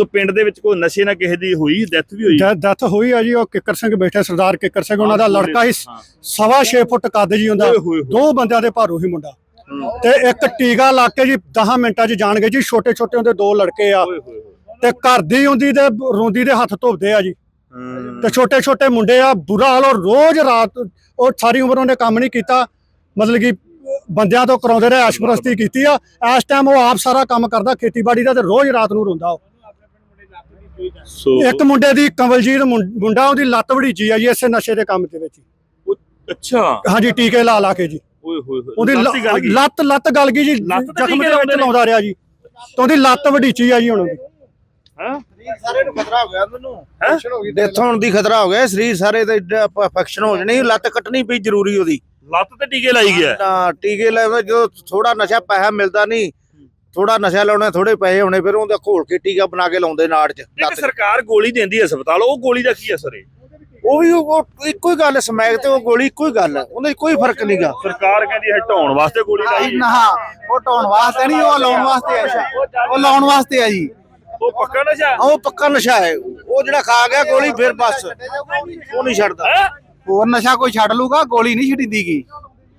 ਸੋ ਪਿੰਡ ਦੇ ਵਿੱਚ ਕੋਈ ਨਸ਼ੇ ਨਾਲ ਕਿਸੇ ਦੀ ਹੋਈ ਡੈਥ ਵੀ ਹੋਈ? ਡੈਥ ਹੋਈ ਆ ਜੀ ਉਹ ਕਿੱਕਰ ਸਿੰਘ ਬੈਠੇ ਸਰਦਾਰ ਕਿੱਕਰ ਸਿੰਘ ਉਹਨਾਂ ਦਾ ਲੜਕਾ ਹੀ। ਸਵਾ 6 ਫੁੱਟ ਕੱਦ ਜੀ ਹੁੰਦਾ। ਦੋ ਬੰਦਿਆਂ ਦੇ ਭਾਰੂ ਹੀ ਮੁੰਡਾ। ਤੇ ਇੱਕ ਟੀਕਾ ਲਾ ਕੇ ਜੀ 10 ਮਿੰਟਾਂ 'ਚ ਜਾਣ ਗਏ ਜੀ ਛੋਟੇ ਛੋਟੇ ਹੁੰਦੇ ਦੋ ਲੜਕੇ ਆ। ਤੇ ਘਰ ਦੀ ਹੁੰਦੀ ਤੇ ਰੋਂਦੀ ਦੇ ਹੱਥ ਧੋਬਦੇ ਆ ਜੀ। ਤੇ ਛੋਟੇ ਛੋਟੇ ਮੁੰਡੇ ਆ ਬੁਰਾ ਹਾਲ ਔਰ ਰੋਜ਼ ਰਾਤ ਉਹ ਸਾਰੀ ਉਮਰ ਉਹਨੇ ਕੰਮ ਨਹੀਂ ਕੀਤਾ। ਮਤਲਬ ਕਿ ਬੰਦਿਆਂ ਤੋਂ ਕਰਾਉਂਦੇ ਰਹੇ ਐਸ਼ਪਰਸਤੀ ਕੀਤੀ ਆ। ਇਸ ਟਾਈਮ ਉਹ ਆਪ ਸਾਰਾ ਕੰਮ ਕਰਦਾ ਖੇਤੀਬਾੜੀ ਦਾ ਤੇ ਰੋਜ਼ ਰਾਤ ਨੂੰ ਰੋਂਦਾ ਉਹ। ਸੋ ਇੱਕ ਮੁੰਡੇ ਦੀ ਕੰਵਲਜੀਤ ਮੁੰ- ਮੁੰਡਾ ਉਹਦੀ ਲੱਤ ਵੜੀਚੀ ਆ ਜੀ ਇਸੇ ਨਸ਼ੇ ਦੇ ਕੰਮ ਦੇ ਵਿੱਚ ਹੀ। ਅੱਛਾ। ਹਾਂਜੀ ਟੀਕੇ ਲਾ ਲਾ ਕੇ ਜੀ। ਓਏ ਹੋਏ ਹੋਏ ਉਹਦੀ ਲੱਤ ਹੀ ਲੱਤ ਗਲ ਗਈ ਜੀ? ਜ਼ਖਮ ਦੇ ਵਿੱਚ ਲਾਉਂਦੇ ਰਿਹਾ ਜੀ। ਤੇ ਉਹਦੀ ਲੱਤ ਵੜੀਚੀ ਆ ਜੀ ਹੁਣ ਉਹਦੀ। ਹੈਂ? ਸਾਰੇ ਨੂੰ ਖਤਰਾ ਹੋ ਗਿਆ ਮੈਨੂੰ। ਹੈਂ? ਡੈਥ ਹੋਣ ਦੀ ਖਤਰਾ ਹੋ ਗਿਆ ਸਰੀਰ ਸਾਰੇ ਤੇ ਇਨਫੈਕਸ਼ਨ ਹੋ ਜਣੀ ਲੱਤ ਕੱਟਣੀ ਪਈ ਜ਼ਰੂਰੀ ਉਹਦੀ। ਲੱਤ ਤੇ ਟੀਕੇ ਲਾਈ ਗਿਆ। ਤਾਂ ਟੀਕੇ ਲਾਉਂਦੇ ਜਦੋਂ ਥੋੜਾ ਨਸ਼ਾ ਪੈਸਾ ਮਿਲਦਾ ਨਹੀਂ ਥੋੜਾ ਨਸ਼ਾ ਲਾਉਣਾ ਥੋੜੇ ਪੈਸੇ ਹੋਣੇ ਫਿਰ ਉਹਦਾ ਘੋਲ ਕੇ ਟੀਕਾ ਬਣਾ ਕੇ ਲਾਉਂਦੇ ਨਾੜ 'ਚ ਲੱਤ 'ਚ। ਸਰਕਾਰ ਗੋਲੀ ਦਿੰਦੀ ਹੈ ਹਸਪਤਾਲ ਉਹ ਗੋਲੀ ਦਾ ਕੀ ਅਸਰ ਹੈ? ਉਹ ਵੀ ਉਹ ਉਹ ਇੱਕੋ ਹੀ ਗੱਲ ਹੈ, ਸਮੈਕ ਤੇ ਉਹ ਗੋਲੀ ਇੱਕੋ ਹੀ ਗੱਲ ਹੈ ਉਹਦੇ 'ਚ ਕੋਈ ਫ਼ਰਕ ਨਹੀਂਗਾ ਸਰਕਾਰ ਕਹਿੰਦੀ ਹਟਾਉਣ ਵਾਸਤੇ ਗੋਲੀ ਲਾਈ ਹੈ ਨਾ ਉਹ ਢਾਉਣ ਵਾਸਤੇ ਨਹੀਂ ਉਹ ਲਾਉਣ ਵਾਸਤੇ ਆ ਉਹ ਲਾਉਣ ਵਾਸਤੇ ਆ ਜੀ। ਉਹ ਪੱਕਾ ਨਸ਼ਾ? ਉਹ ਪੱਕਾ ਨਸ਼ਾ ਹੈ। ਉਹ ਜਿਹੜਾ ਖਾ ਗਿਆ ਗੋਲੀ ਫਿਰ ਬਸ। ਉਹ ਨਹੀਂ ਛੱਡਦਾ। ਹੈਂ? ਹੋਰ ਨਸ਼ਾ ਕੋਈ ਛੱਡ ਲੂਗਾ ਗੋਲੀ ਨਹੀਂ ਛੱਡੀ ਦੀਗੀ